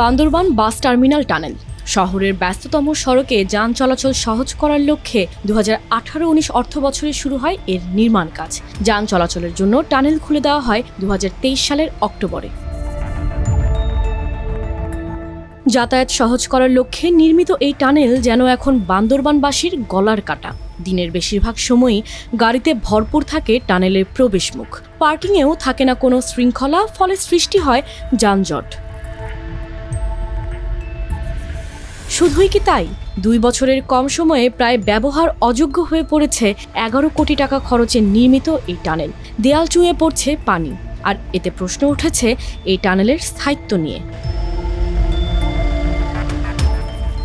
Bandarban bus terminal tunnel. শহরের ব্যস্ততম সড়কে যান চলাচল সহজ করার লক্ষ্যে দু হাজার আঠারো উনিশ অর্থ বছরে শুরু হয় এর নির্মাণ কাজ। যান চলাচলের জন্য টানেল খুলে দেওয়া হয় দু হাজার তেইশ সালের অক্টোবরে। যাতায়াত সহজ করার লক্ষ্যে নির্মিত এই টানেল যেন এখন বান্দরবানবাসীর গলার কাটা। দিনের বেশিরভাগ সময়ই গাড়িতে ভরপুর থাকে টানেলের প্রবেশমুখ। পার্কিংয়েও থাকে না কোনো শৃঙ্খলা, ফলে সৃষ্টি হয় যানজট। শুধুই কি তাই? দুই বছরের কম সময়ে প্রায় ব্যবহার অযোগ্য হয়ে পড়েছে এগারো কোটি টাকা খরচে নির্মিত এই টানেল। দেয়াল চুঁয়ে পড়ছে পানি। আর এতে প্রশ্ন উঠেছে এই টানেলের স্থায়িত্ব নিয়ে।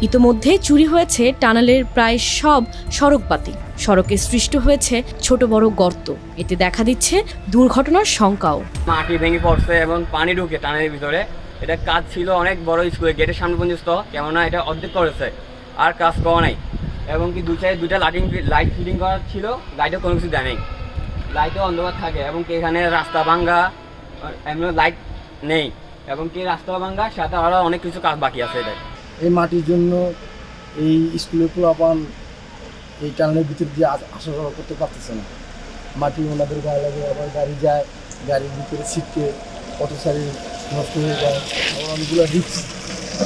ইতোমধ্যে চুরি হয়েছে টানেলের প্রায় সব সড়কবাতি। সড়কে সৃষ্ট হয়েছে ছোট বড় গর্ত। এতে দেখা দিচ্ছে দুর্ঘটনার শঙ্কাও। মাটি ভেঙে পড়ছে এবং পানি ঢুকে টানেলের ভিতরে। এটা কাজ ছিল অনেক বড় স্কুলে গেটের সামনে পর্যন্ত কেননা এটা অর্ধেক করেছে আর কাজ করা নাই। এবং কি দু চাই দুইটা লাইটিং লাইট ফিটিং করা ছিল লাইটে কোনো কিছু দেয় নেই। লাইটও অন্ধকার থাকে এবং কি এখানে রাস্তা ভাঙ্গা এমনি লাইট নেই। এবং কি রাস্তা ভাঙ্গা সাথে আরও অনেক কিছু কাজ বাকি আছে এটা এই মাটির জন্য এই স্কুলের পোলাপান এই টানেলের ভিতর দিয়ে আসা যাওয়া করতে পারতেছে না। মাটি ওনাদের গায়ে লাগে, আবার গাড়ি যায়, গাড়ির ভিতরে ছিটকে, পথচারী নষ্ট হয়ে যায়। অনেকগুলো রিক্স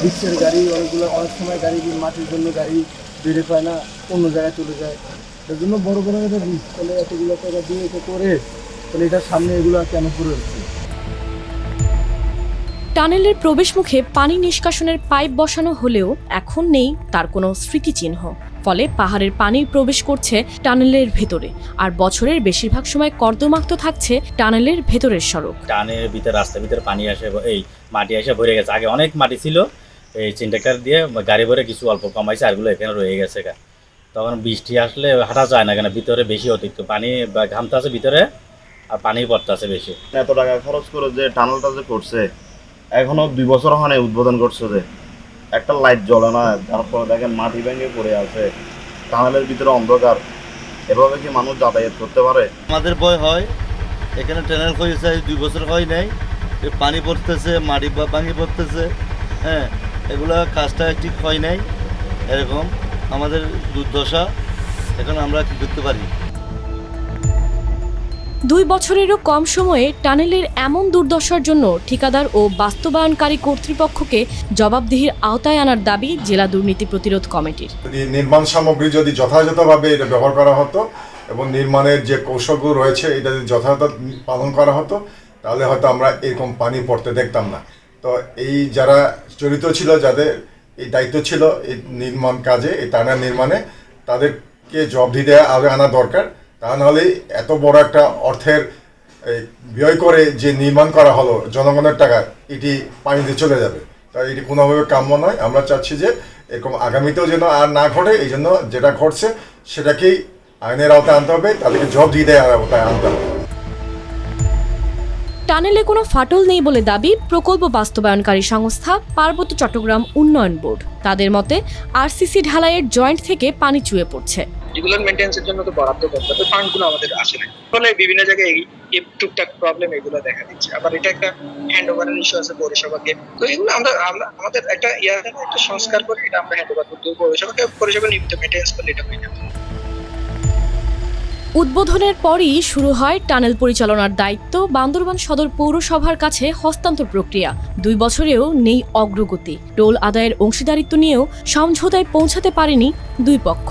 রিক্সের গাড়ি, অনেকগুলো অনেক সময় গাড়ি মাটির জন্য গাড়ি বেড়ে পায় না, অন্য জায়গায় চলে যায়। এর জন্য বড় বড় একটা রিক্স তাহলে এতগুলো টাকা দিয়ে এটা করে, তাহলে এটার সামনে এগুলো কেন হচ্ছে টানেলের প্রবেশমুখে পানি নিষ্কাশনের পাইপ বসানো হলেও এখন নেই তার কোনো স্মৃতিচিহ্ন। ফলে পাহাড়ের পানি প্রবেশ করছে টানেলের ভেতরে। আর বছরের বেশিরভাগ সময় কর্দমাক্ত থাকছে টানেলের ভেতরের সড়ক। টানের ভিতরে রাস্তার ভিতরে পানি আসে এই মাটি এসে ভরে গেছে। আগে অনেক মাটি ছিল এই চিন্টাক্টার দিয়ে গাড়ি ভরে কিছু অল্প কমাইছে আরগুলো এখানে রয়ে গেছে তখন বৃষ্টি আসলে হাঁটা যায় না কেন? ভিতরে বেশি অতিরিক্ত পানি বা ঘামতে আছে ভিতরে আর পানি পড়তে আছে বেশি। এত টাকা খরচ করে যে টানেলটা যে করছে এখনও দুই বছর হয় উদ্বোধন করছে যে। একটা লাইট জ্বলে না তারপরে দেখেন মাটি ভেঙে পড়ে আছে টানেলের ভিতরে অন্ধকার। এভাবে কি মানুষ যাতায়াত করতে পারে? আমাদের ভয় হয়, এখানে ট্যানেল হয়েছে দুই বছর হয় নাই। পানি পড়তেছে, মাটি ভাঙি পড়তেছে হ্যাঁ এগুলো কাজটা ঠিক হয় নাই, এরকম আমাদের দুর্দশা, এখন আমরা কি করতে পারি? দুই বছরেরও কম সময়ে টানেলের এমন দুর্দশার জন্য ঠিকাদার ও বাস্তবায়নকারী কর্তৃপক্ষকে জবাবদিহির আওতায় আনার দাবি জেলা দুর্নীতি প্রতিরোধ কমিটির। নির্মাণ সামগ্রী যদি যথাযথভাবে এটা ব্যবহার করা হতো এবং নির্মাণের যে কৌশলগুলো রয়েছে এটা যদি যথাযথ পালন করা হতো, তাহলে হয়তো আমরা এরকম পানি পড়তে দেখতাম না। তো এই যারা জড়িত ছিল, যাদের এই দায়িত্ব ছিল এই নির্মাণ কাজে, এই টানার নির্মাণে, তাদেরকে জব দিতে আগে আনা দরকার। তা নাহলে এত বড় একটা অর্থের ব্যয় করে যে নির্মাণ করা হলো জনগণের টাকা এটি পানিতে চলে যাবে। তাই এটি কোনোভাবে কাম্য নয়। আমরা চাচ্ছি যে এরকম আগামীতেও যেন আর না ঘটে, এই জন্য যেটা ঘটছে সেটাকেই আইনের আওতায় আনতে হবে, তাদেরকে জব দিয়ে দেওয়ার আওতায় আনতে হবে। টানেলে কোনো ফাটল নেই বলে দাবি প্রকল্প বাস্তবায়নকারী সংস্থা পার্বত্য চট্টগ্রাম উন্নয়ন বোর্ড। তাদের মতে আরসিসি ঢালাইয়ের জয়েন্ট থেকে পানি চুয়ে পড়ছে। রেগুলার মেনটেন্সের জন্য তো বরাদ্দ করতে হবে ফান্ডগুলো আমাদের আসে না। ফলে বিভিন্ন জায়গায় এই টুকটাক প্রবলেম এগুলো দেখা দিচ্ছে। আবার এটা একটা হ্যান্ড ওভারের ইস্যু আছে পৌরসভাকে তো এগুলো আমরা আমাদের একটা ইয়া একটা সংস্কার করে এটা আমরা হ্যান্ড ওভার করতে পৌরসভাকে, পৌরসভা নিয়মিত মেনটেন্স করলে এটা হয়ে যাবে। উদ্বোধনের পরই শুরু হয় টানেল পরিচালনার দায়িত্ব বান্দরবান সদর পৌরসভার কাছে হস্তান্তর প্রক্রিয়া। দুই বছরেও নেই অগ্রগতি। টোল আদায়ের অংশীদারিত্ব নিয়েও সমঝোতায় পৌঁছাতে পারেনি দুই পক্ষ।